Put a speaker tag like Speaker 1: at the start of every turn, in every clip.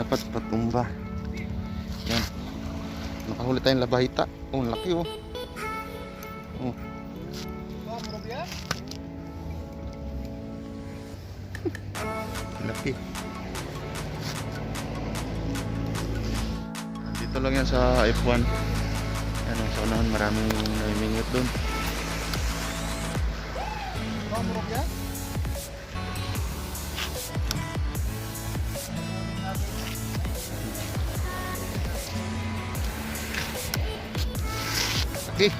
Speaker 1: dapat patumba. Yan. Nakahuli tayong labahita. Oh, ang laki oh. Oh. Laki. Dito lang yan sa F1. Ano, sa unahan maraming namimingwit doon. Okay.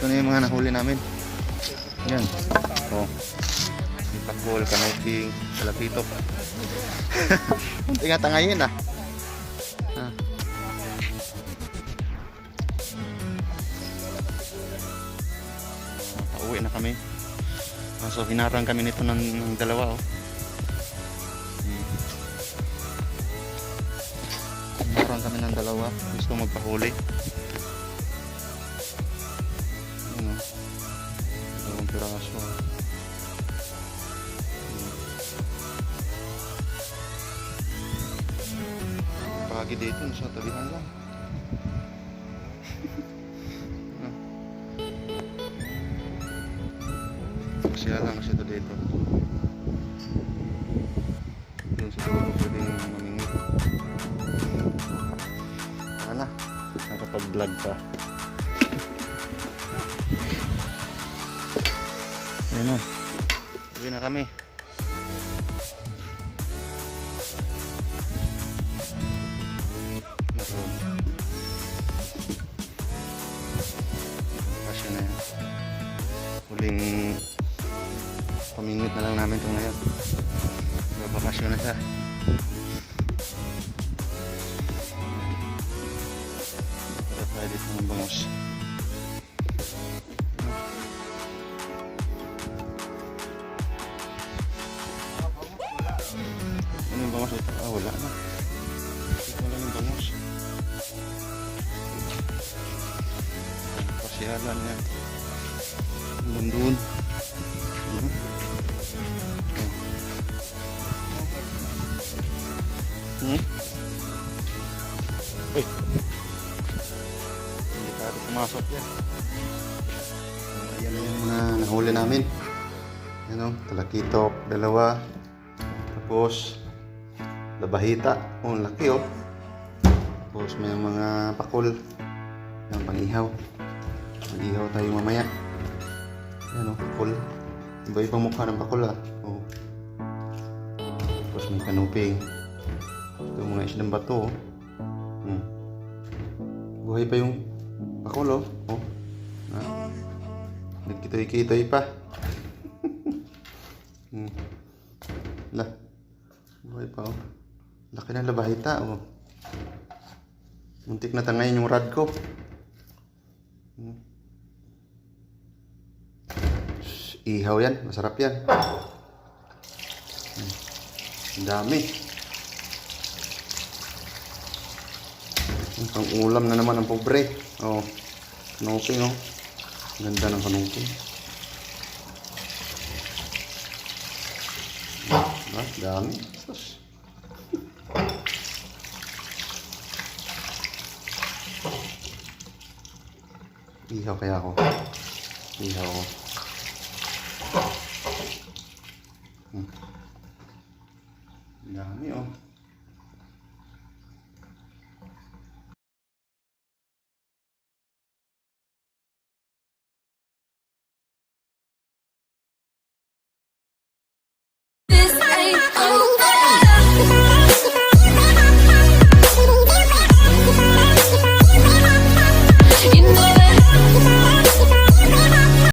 Speaker 1: Ito na yung mga nahuli namin. Yan. Oh. Ipakbol, kanoping, kalapitop. Kunti nga tangayin ah. ah. Pauwi na kami. Ah, so hinarang kami nito ng, ng dalawa oh. Hmm. Hinarang kami ng dalawa. Gusto magpahuli. Piraso. Pagi dito, nasa tabihan lang. Siya lang kasi ito dito. Yun sa dulo pwedeng mamingit. Sana, nakapag-vlog pa. Ayun o. Uwi na kami. Kasya na yan. Huling pamingwit na lang namin ito ngayon. Babakasyon na siya. Para tayo dito ng bangos. Ano bangos ito? Ah, wala na. Ito lang yung bangos. Pasyalan yan. Bundun. Mhm. Hmm? Uy. Hindi ka pumasok yan. Ayan yung mga nahuli namin. Yan o, talakitok, dalawa. Tapos, labahita. Oh, laki oh. Tapos may mga pakul. Yung pang-ihaw. Mag-ihaw tayo mamaya. Yan oh, pakul. Iba-ibang mukha ng pakul ah. Oh. Tapos may kanuping. Ito mga isdang bato oh. Hmm. Buhay pa yung pakul oh. oh. Ah. Nagkitoy-kitoy pa. hmm. La. Buhay pa oh. Laki ng labahita oh. Muntik na tangayin yung rad ko. Hmm. Ihaw yan. Masarap yan. Hmm. Ang dami. Ang pang ulam na naman ang pobre. Oh. Kanuping oh. Ganda ng kanuping. Ah, dami. Sus. Ihaw kaya ako. Ihaw ako. Hmm. Dami oh.